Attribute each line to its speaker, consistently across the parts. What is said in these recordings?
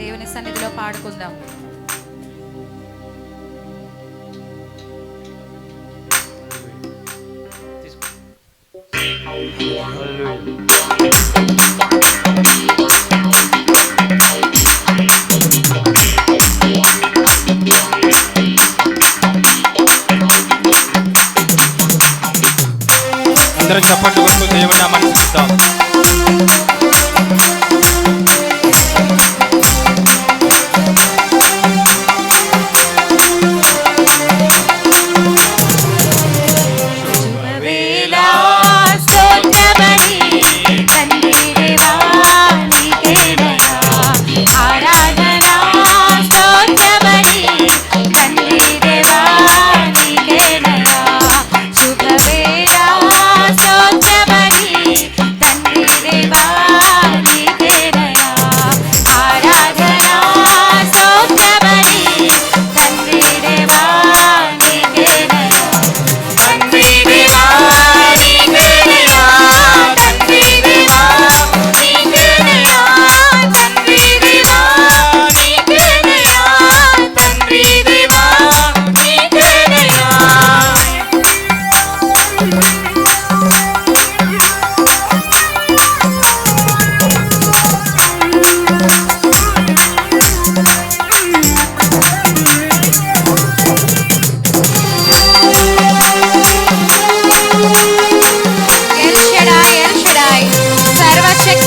Speaker 1: దేవుని సన్నిధిలో పాడుకుందాం.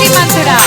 Speaker 1: శ్రీమంతుడా